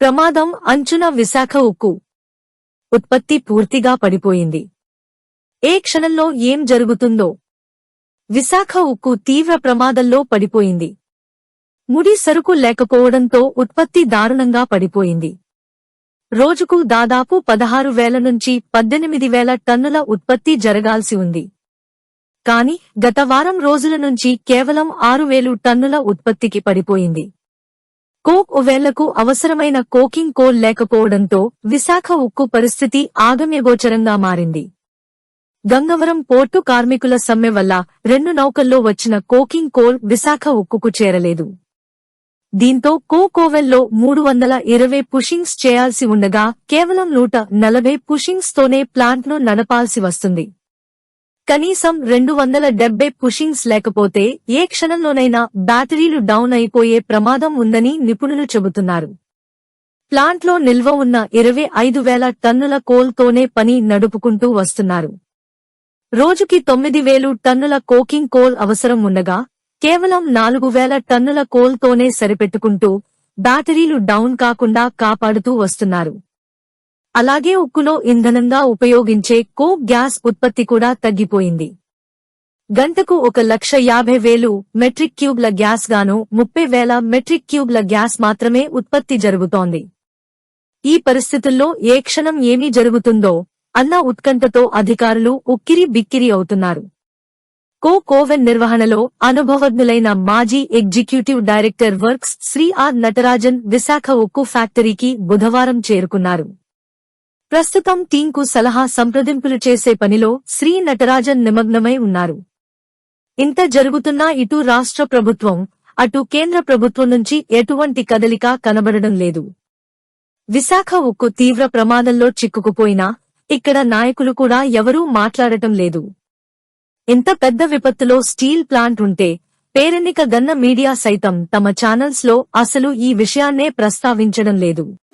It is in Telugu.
ప్రమాదం అంచున విశాఖ ఉక్కు ఉత్పత్తి పూర్తిగా పడిపోయింది. ఏ క్షణంలో ఏం జరుగుతుందో? విశాఖ ఉక్కు తీవ్ర ప్రమాదంలో పడిపోయింది. ముడి సరుకు లేకపోవడంతో ఉత్పత్తి దారుణంగా పడిపోయింది. రోజుకు దాదాపు పదహారు వేల నుంచి పద్దెనిమిది వేల టన్నుల ఉత్పత్తి జరగాల్సి ఉంది. కాని గత వారం రోజుల నుంచి కేవలం ఆరు వేలు టన్నుల ఉత్పత్తికి పడిపోయింది. కోక్ ఉవేళ్ళకు అవసరమైన కోకింగ్ కోల్ లేకపోవడంతో విశాఖ ఉక్కు పరిస్థితి ఆగమ్యగోచరంగా మారింది. గంగవరం పోర్టు కార్మికుల సమ్మె వల్ల రెండు నౌకల్లో వచ్చిన కోకింగ్ కోల్ విశాఖ ఉక్కుకు చేరలేదు. దీంతో కోకోవెల్లో మూడు వందల ఇరవై పుషింగ్స్ చేయాల్సి ఉండగా కేవలం నూట నలభై పుషింగ్స్తోనే ప్లాంట్ను నడపాల్సి వస్తుంది. కనీసం రెండు వందల డెబ్బై పుషింగ్స్ లేకపోతే ఏ క్షణంలోనైనా బ్యాటరీలు డౌన్ అయిపోయే ప్రమాదం ఉందని నిపుణులు చెబుతున్నారు. ప్లాంట్లో నిల్వ ఉన్న ఇరవై ఐదు వేల టన్నుల కోల్తోనే పని నడుపుకుంటూ వస్తున్నారు. రోజుకి తొమ్మిది వేలు టన్నుల కోకింగ్ కోల్ అవసరం ఉండగా కేవలం నాలుగు వేల టన్నుల కోల్తోనే సరిపెట్టుకుంటూ బ్యాటరీలు డౌన్ కాకుండా కాపాడుతూ వస్తున్నారు. అలాగే ఉక్కులో ఇంధనంగా ఉపయోగించే కోక్ గ్యాస్ ఉత్పత్తి కూడా తగ్గిపోయింది. గంటకు ఒక లక్ష యాభై వేలు మెట్రిక్ క్యూబ్ల గ్యాస్ గాను ముప్పై వేల మెట్రిక్ క్యూబ్ల గ్యాస్ మాత్రమే ఉత్పత్తి జరుగుతోంది. ఈ పరిస్థితుల్లో ఏ క్షణం ఏమీ జరుగుతుందో అన్న ఉత్కంఠతో అధికారులు ఉక్కిరి బిక్కిరి అవుతున్నారు. కో కోవెన్ నిర్వహణలో అనుభవజ్ఞులైన మాజీ executive director works Shri R Natarajan Visakha ఉక్కు ఫ్యాక్టరీకి బుధవారం చేరుకున్నారు. ప్రస్తుతం టీంకు సలహా సంప్రదింపులు చేసే పనిలో శ్రీ నటరాజన్ నిమగ్నమై ఉన్నారు. ఇంత జరుగుతున్నా ఇటు రాష్ట్ర ప్రభుత్వం అటు కేంద్ర ప్రభుత్వం నుంచి ఎటువంటి కదలిక కనబడడం లేదు. విశాఖ ఉక్కు తీవ్ర ప్రమాదంలో చిక్కుకుపోయినా ఇక్కడ నాయకులు కూడా ఎవరూ మాట్లాడటం లేదు. ఇంత పెద్ద విపత్తులో స్టీల్ ప్లాంట్ ఉంటే పేరెన్నిక గన్న మీడియా సైతం తమ ఛానల్స్లో అసలు ఈ విషయాన్నే ప్రస్తావించడం లేదు.